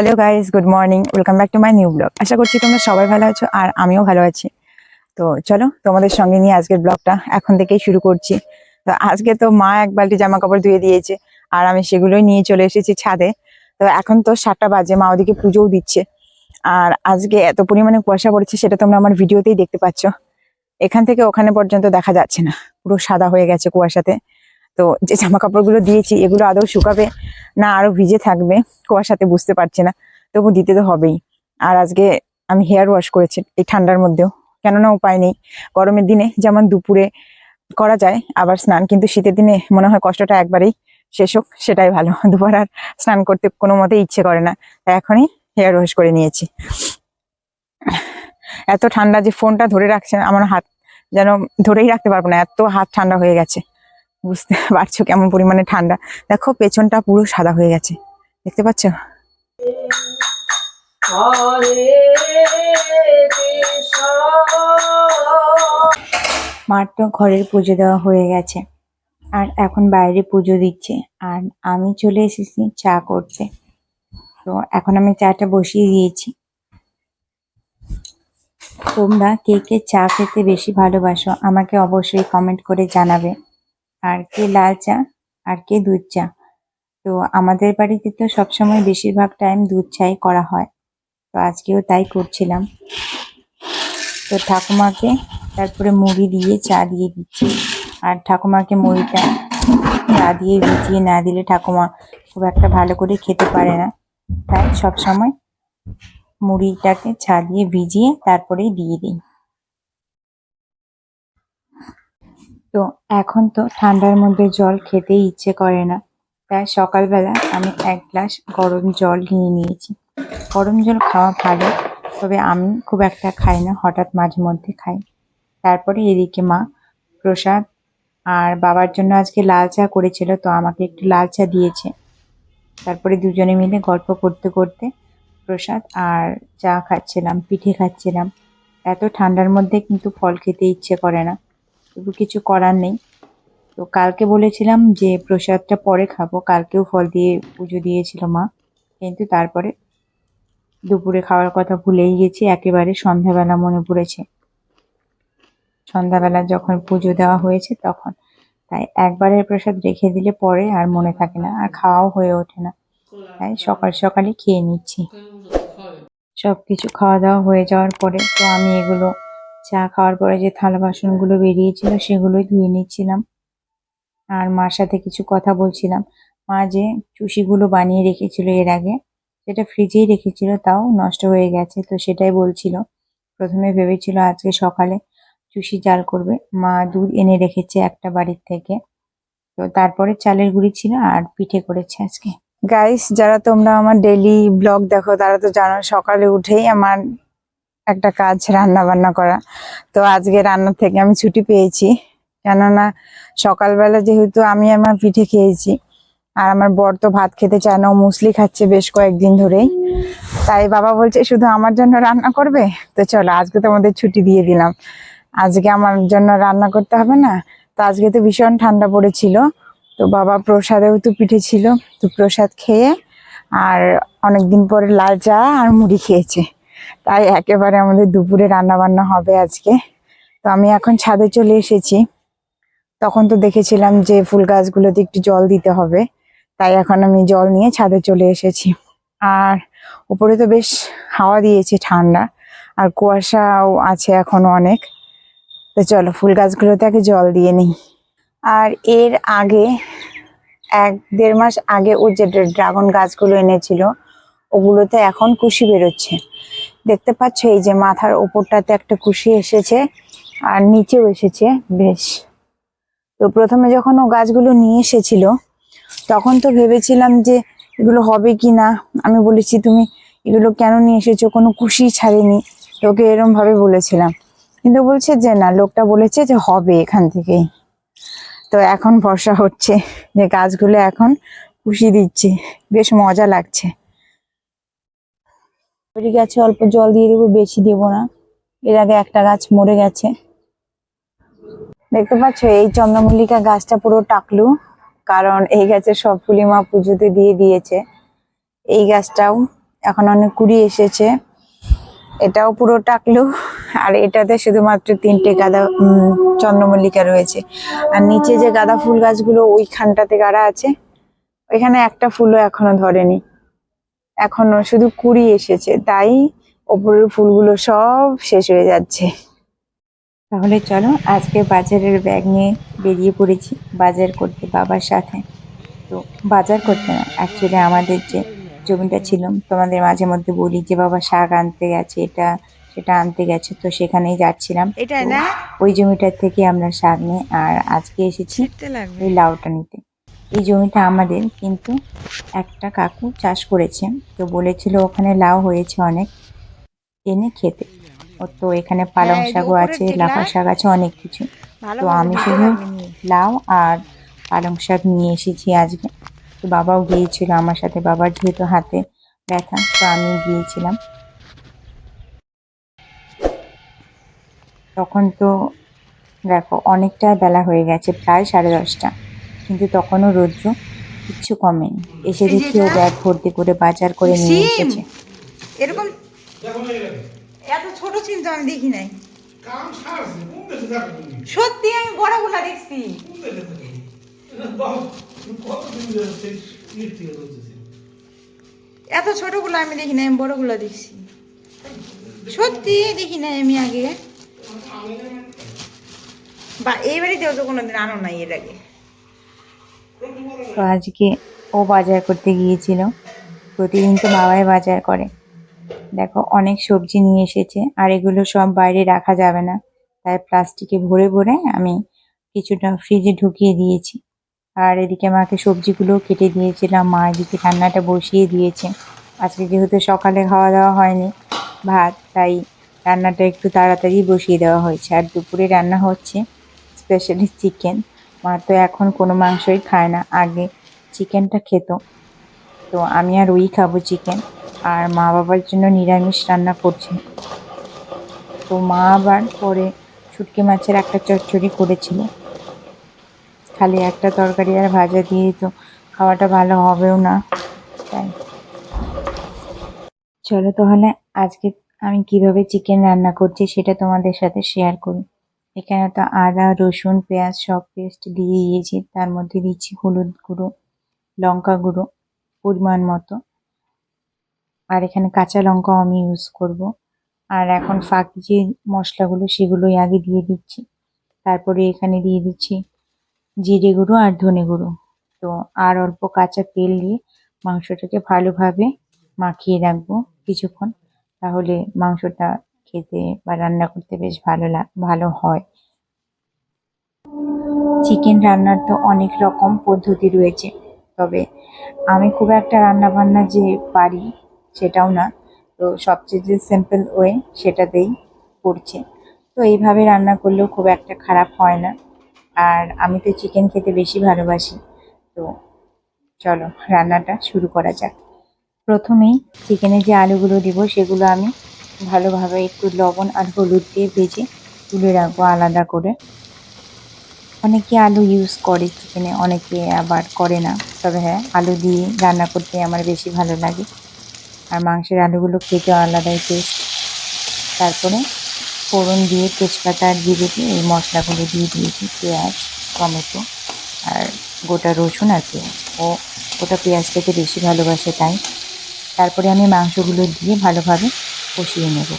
Hello guys good morning welcome back to my new blog আশা করছি তোমরা সবাই ভালো আছো আর আমিও ভালো আছি। তো চলো, তোমাদের সঙ্গে নিয়ে আজকের ব্লগটা এখন থেকেই শুরু করছি। তো আজকে তো মা এক বালতি জামা কাপড় ধুয়ে দিয়েছে আর আমি সেগুলোই নিয়ে চলে এসেছি ছাদে। তো এখন তো সাতটা বাজে, মা ওদিকে পুজোও দিচ্ছে। আর আজকে এত পরিমাণে কুয়াশা পড়েছে সেটা তোমরা আমার ভিডিওতেই দেখতে পাচ্ছ। এখান থেকে ওখানে পর্যন্ত দেখা যাচ্ছে না। পুরো সাদা হয়ে গেছে কুয়াশাতে। তো যে জামা কাপড়গুলো দিয়েছি, এগুলো আদৌ শুকাবে না আরও ভিজে থাকবে কুয়াশাতে বুঝতে পারছি না। তবু দিতে তো হবেই। আর আজকে আমি হেয়ার ওয়াশ করেছি এই ঠান্ডার মধ্যেও। কেননা উপায় নেই। গরমের দিনে যেমন দুপুরে করা যায়, আবার স্নান। কিন্তু শীতের দিনে মনে হয় কষ্টটা একবারেই শেষ হোক, সেটাই ভালো। দুবার আর স্নান করতে কোনো মতে ইচ্ছে করে না। তাই এখনই হেয়ার ওয়াশ করে নিয়েছি। এত ঠান্ডা যে ফোনটা ধরে রাখছে, আমার হাত যেন ধরেই রাখতে পারব না। এত হাত ঠান্ডা হয়ে গেছে। বুঝতে পারছ কেমন পরিমাণে ঠান্ডা। দেখো, পেছনটা পুরো সাদা হয়ে গেছে। দেখতে পাচ্ছ? মার তো ঘরের পুজো দেওয়া হয়ে গেছে। আর এখন বাইরে পুজো দিচ্ছে। আর আমি চলে এসেছি চা করতে। তো এখন আমি চাটা বসিয়ে দিয়েছি। তোমরা কে কে চা খেতে বেশি ভালোবাসো আমাকে অবশ্যই কমেন্ট করে জানাবে। আর কে লাল চা আর কে দুধ চা। তো আমাদের বাড়িতে তো সবসময় বেশিরভাগ টাইম দুধ চাই করা হয়। তো আজকেও তাই করছিলাম। তো ঠাকুমাকে তারপরে মুড়ি দিয়ে চা দিয়ে দিচ্ছি। আর ঠাকুমাকে মুড়িটা চা দিয়ে ভিজিয়ে না দিলে ঠাকুমা খুব একটা ভালো করে খেতে পারে না। তাই সবসময় মুড়িটাকে চা দিয়ে ভিজিয়ে তারপরেই দিয়ে দিই। তো এখন তো ঠান্ডার মধ্যে জল খেতেই ইচ্ছে করে না। তাই সকালবেলা আমি এক গ্লাস গরম জল নিয়ে নিয়েছি। গরম জল খাওয়া ভালো, তবে আমি খুব একটা খাই না, হঠাৎ মাঝে মধ্যে খাই। তারপরে এদিকে মা, প্রসাদ আর বাবার জন্য আজকে লাল চা করেছিল, তো আমাকে একটু লাল চা দিয়েছে। তারপরে দুজনে মিলে গল্প করতে করতে প্রসাদ আর চা খাচ্ছিলাম, পিঠে খাচ্ছিলাম। এত ঠান্ডার মধ্যে কিন্তু ফল খেতে ইচ্ছে করে না। তবু কিছু করার নেই। তো কালকে বলেছিলাম যে প্রসাদটা পরে খাব। কালকেও ফল দিয়ে পুজো দিয়েছিল মা। কিন্তু তারপরে দুপুরে খাওয়ার কথা ভুলেই গেছি। একেবারে সন্ধ্যাবেলা মনে পড়েছে। সন্ধ্যাবেলা যখন পুজো দেওয়া হয়েছে তখন। তাই একবারের প্রসাদ রেখে দিলে পরে আর মনে থাকে না। আর খাওয়াও হয়ে ওঠে না। তাই সকাল সকালে খেয়ে নিচ্ছি। সব কিছু খাওয়া দাওয়া হয়ে যাওয়ার পরে তো আমি এগুলো চা খাওয়ার পরে যে থালা বাসনগুলো বেরিয়েছিল সেগুলোই ধুয়ে নিচ্ছিলাম। আর মার সাথে কিছু কথা বলছিলাম। মা যে চুষিগুলো বানিয়ে রেখেছিল এর আগে, সেটা ফ্রিজেই রেখেছিল, তাও নষ্ট হয়ে গেছে, তো সেটাই বলছিল। প্রথমে ভেবেছিল আজকে সকালে চুষি জাল করবে। মা দুধ এনে রেখেছে একটা বাড়ির থেকে। তো তারপরে চালের গুঁড়ি ছিল আর পিঠে করেছে আজকে। গাইস যারা তোমরা আমার ডেইলি ব্লগ দেখো, তারা তো জানো সকালে উঠেই আমার একটা কাজ রান্না বান্না করা। তো আজকে রান্নার থেকে আমি ছুটি পেয়েছি। কেননা সকালবেলা যেহেতু আমি আমার পিঠে খেয়েছি, আর আমার বর তো ভাত খেতে চায় না, ও মুসলি খাচ্ছে বেশ কয়েকদিন ধরেই। তাই বাবা বলছে, শুধু আমার জন্য রান্না করবে? তো চলো, আজকে তোমাদের ছুটি দিয়ে দিলাম। আজকে আমার জন্য রান্না করতে হবে না, তো আজকে তো ভীষণ ঠান্ডা পড়েছিল। তো বাবা প্রসাদেও তো পিঠে ছিল, তো প্রসাদ খেয়ে আর অনেকদিন পরে লাল চা আর মুড়ি খেয়েছে। তাই একেবারে আমাদের দুপুরে রান্না বান্না হবে আজকে। তো আমি এখন ছাদে চলে এসেছি। তখন তো দেখেছিলাম যে ফুল গাছগুলোতে একটু জল দিতে হবে। তাই এখন আমি জল নিয়ে ছাদে চলে এসেছি। আর উপরে তো বেশ হাওয়া দিয়েছে ঠান্ডা, আর কুয়াশাও আছে এখনও অনেক। তো চলো ফুল গাছগুলোতে আগে জল দিয়ে নিই। আর এর আগে এক দেড় মাস আগে ও যে ড্রাগন গাছগুলো এনেছিল, ওগুলোতে এখন কুশি বেরোচ্ছে। দেখতে পাচ্ছ, এই যে মাথার ওপরটাতে একটা কুশি এসেছে আর নিচেও এসেছে, বেশ। তো প্রথমে যখন ও গাছগুলো নিয়ে এসেছিল, তখন তো ভেবেছিলাম যে এগুলো হবে কি না। আমি বলেছি, তুমি এগুলো কেন নিয়ে এসেছ? কোনো কুশি ছাড়েনি। তোকে এরমভাবে বলেছিলাম। কিন্তু বলছে যে, না, লোকটা বলেছে যে হবে এখান থেকেই। তো এখন ভরসা হচ্ছে যে গাছগুলো এখন খুশি দিচ্ছে। বেশ মজা লাগছে। ওই গাছে অল্প জল দিয়ে দেবো, বেশি দেবো না। এর আগে একটা গাছ মরে গেছে। দেখতে পাচ্ছ, এই চন্দ্রমল্লিকা গাছটা পুরো টাকলু, কারণ এই গাছের সব ফুলি মা পুজোতে দিয়ে দিয়েছে। এই গাছটাও এখন অনেক কুড়ি এসেছে। এটাও পুরো টাকলু, আর এটাতে শুধুমাত্র তিনটে গাঁদা চন্দ্রমল্লিকা রয়েছে। আর নিচে যে গাঁদা ফুল গাছগুলো, ওইখানটাতে গাড়া আছে? ওইখানে একটা ফুলও এখনও ধরেনি। এখনও শুধু কুড়ি এসেছে তাই ওপরের ফুলগুলো সব শেষ হয়ে যাচ্ছে। তাহলে চলো আজকে বাজারের ব্যাগ নিয়ে বেরিয়ে পড়েছি বাজার করতে বাবার সাথে। তো বাজার করতে না অ্যাকচুয়ালি আমাদের যে জমিটা ছিল তোমাদের মাঝে মধ্যে বলি যে বাবা শাক আনতে গেছে এটা সেটা আনতে গেছে তো সেখানেই যাচ্ছিলাম। এটাই তো না? ওই জমিটার থেকে আমরা শাক নিই আর আজকে এসেছি এই লাউটা নিতে। এই জমিটা আমাদের কিন্তু একটা কাকু চাষ করেছে। তো বলেছিল ওখানে লাউ হয়েছে অনেক এনে খেতে। ও তো এখানে পালং হ্যাঁ, শাকও আছে লাফা শাক আছে অনেক কিছু। তো আমি শুধু লাউ আর পালং শাক নিয়ে এসেছি আজকে। তো বাবাও গিয়েছিল আমার সাথে বাবার যেহেতু হাতে ব্যথা তো আমি গিয়েছিলাম। তখন তো দেখো অনেকটা বেলা হয়ে গেছে প্রায় সাড়ে দশটা। কিন্তু তখনও রৌদ্র কিচ্ছু কমেনি। এসে দেখি ও ব্যাগ ভর্তি করে বাজার করে নিয়ে এসেছে। এরকম এত ছোট চিন্তা আমি দেখি নাই। সত্যি আমি বড়গুলা দেখছি। এত ছোটগুলো আমি দেখি নাই আমি বড়গুলা দেখছি। সত্যি দেখি নাই আমি আগে। বা এই বাড়িতেও তো কোনোদিন আনো নাই এর আগে। তো আজকে ও বাজার করতে গিয়েছিল। প্রতিদিন তো বাবাই বাজার করে। দেখো, অনেক সবজি নিয়ে এসেছে, আর এগুলো সব বাইরে রাখা যাবে না। তাই প্লাস্টিকে ভরে ভরে আমি কিছুটা ফ্রিজে ঢুকিয়ে দিয়েছি। আর এদিকে মাকে সবজিগুলো কেটে দিয়েছিলাম, মা এদিকে রান্নাটা বসিয়ে দিয়েছে। আজকে যেহেতু সকালে খাওয়া দাওয়া হয়নি, ভাত, তাই রান্নাটা একটু তাড়াতাড়ি বসিয়ে দেওয়া হয়েছে। আর দুপুরে রান্না হচ্ছে স্পেশালি চিকেন মা তো এখন কোনো মাংসই খায় না। আগে চিকেনটা খেত। তো আমি আর ওই খাব চিকেন। আর মা বাবার জন্য নিরামিষ রান্না করছে। তো মা আবার পরে শুটকি মাছের একটা চচ্চড়ি করেছিল। খালি একটা তরকারি আর ভাজা দিয়ে তো খাওয়াটা ভালো হবেও না। তাই। চলো তাহলে আজকে আমি কীভাবে চিকেন রান্না করছি সেটা তোমাদের সাথে শেয়ার করি। এখানে তো আদা, রসুন, পেঁয়াজ সব পেস্ট দিয়ে দিয়েছি। তার মধ্যে দিচ্ছি হলুদ গুঁড়ো, লঙ্কা গুঁড়ো পরিমাণ মতো। আর এখানে কাঁচা লঙ্কাও আমি ইউজ করব। আর এখন ফাঁকি যে মশলাগুলো, সেগুলোই আগে দিয়ে দিচ্ছি। তারপরে এখানে দিয়ে দিচ্ছি জিরে গুঁড়ো আর ধনে গুঁড়ো। তো আর অল্প কাঁচা তেল দিয়ে মাংসটাকে ভালোভাবে মাখিয়ে রাখব কিছুক্ষণ। তাহলে মাংসটা খেতে বা রান্না করতে বেশ ভালো ভালো হয়। চিকেন রান্নার তো অনেক রকম পদ্ধতি রয়েছে, তবে আমি খুব একটা রান্না বান্না যে পারি সেটাও না। তো সবচেয়ে যে সিম্পল ওয়ে সেটাতেই করছে। তো এইভাবে রান্না করলেও খুব একটা খারাপ হয় না। আর আমি তো চিকেন খেতে বেশি ভালোবাসি। তো চলো রান্নাটা শুরু করা যাক। প্রথমেই চিকেনে যে আলুগুলো দিব সেগুলো আমি ভালোভাবে একটু লবণ আর হলুদ দিয়ে ভেজে তুলে রাখব আলাদা করে। অনেকে আলু ইউজ করে চিকেনে অনেকে আবার করে না। তবে হ্যাঁ আলু দিয়ে রান্না করতে আমার বেশি ভালো লাগে। আর মাংসের আলুগুলো খেতে আলাদাই টেস্ট তারপরে ফোড়ন দিয়ে তেজপাতা দিয়ে এই মশলাগুলো দিয়ে দিয়েছি, পেঁয়াজ, টমেটো আর গোটা রসুন আর পেঁয়াজ। ও, গোটা পেঁয়াজ খেতে বেশি ভালোবাসে তাই। তারপরে আমি মাংসগুলো দিয়ে ভালোভাবে কষিয়ে নেব।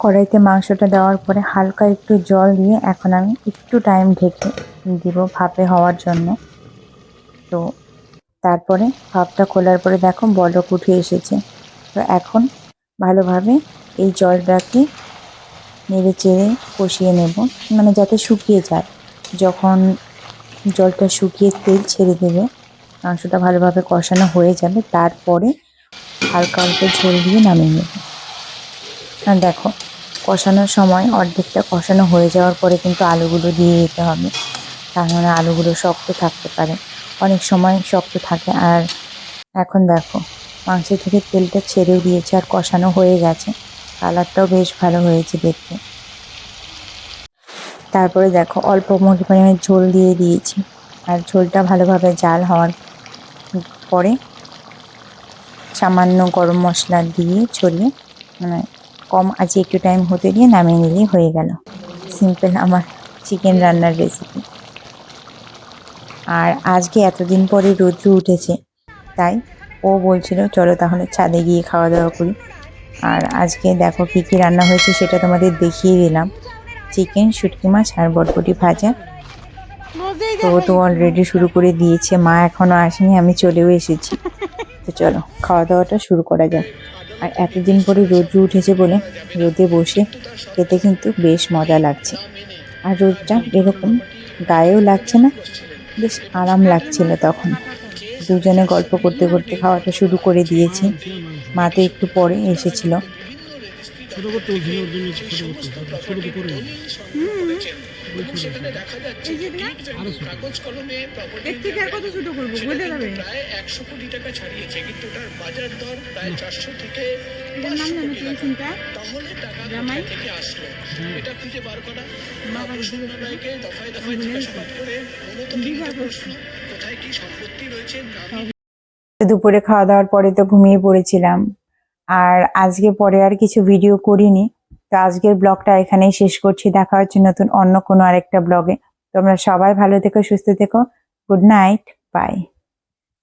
কড়াইতে মাংসটা দেওয়ার পরে হালকা একটু জল দিয়ে এখন আমি একটু টাইম ঢেকে দিব ভাপে হওয়ার জন্য। তো তারপরে ভাপটা খোলার পরে দেখো বলক উঠে এসেছে। তো এখন ভালোভাবে এই জলটাকে নেড়ে চেড়ে কষিয়ে নেব মানে যাতে শুকিয়ে যায়। যখন জলটা শুকিয়ে তেল ছেড়ে দেবে, মাংসটা ভালোভাবে কষানো হয়ে যাবে, তারপরে হালকা হালকা ঝোল দিয়ে নামিয়ে নেব। দেখো কষানোর সময় অর্ধেকটা কষানো হয়ে যাওয়ার পরে কিন্তু আলুগুলো দিয়ে দিতে হবে। তাহলে আলুগুলো শক্ত থাকতে পারে। অনেক সময় শক্ত থাকে। আর এখন দেখো, মাংস থেকে তেলটা ছেড়েও দিয়েছে আর কষানো হয়ে গেছে। কালারটাও বেশ ভালো হয়েছে দেখতে। তারপরে দেখো, অল্প পরিমাণে ঝোল দিয়ে দিয়েছি। আর ঝোলটা ভালোভাবে জাল হওয়ার পরে সামান্য গরম মশলা দিয়ে ছড়িয়ে মানে কম আজে একটু টাইম হতে দিয়ে নামিয়ে নিলেই হয়ে গেল। সিম্পল আমার চিকেন রান্নার রেসিপি আর আজকে এতদিন পরে রৌদ্র উঠেছে, তাই ও বলছিল, চলো তাহলে ছাদে গিয়ে খাওয়া দাওয়া করি। আর আজকে দেখো কী কী রান্না হয়েছে সেটা তোমাদের দেখিয়ে দিলাম। চিকেন শুটকি মাছ আর বটবটি ভাজা। তো তো অলরেডি শুরু করে দিয়েছে, মা এখনও আসেনি, আমি চলেও এসেছি। তো চলো, খাওয়া দাওয়াটা শুরু করা যাক। আর এতদিন পরে রোদ্র উঠেছে বলে রোদে বসে খেতে কিন্তু বেশ মজা লাগছে। আর রোদটা এরকম গায়েও লাগছে না বেশ আরাম লাগছিল তখন। দুজনে গল্প করতে করতে খাওয়াটা শুরু করে দিয়েছি। মা তো একটু পরে এসেছিল। ছোট। থেকে দুপুরে খাওয়া দাওয়ার পরে তো ঘুমিয়ে পড়েছিলাম। আর আজকে পরে আর কিছু ভিডিও করিনি। তো আজকের ব্লগটা এখানেই শেষ করছি। দেখা হচ্ছে নতুন অন্য কোনো আরেকটা ব্লগে। তোমরা সবাই ভালো থেকো, সুস্থ থেকো। Good night. বাই।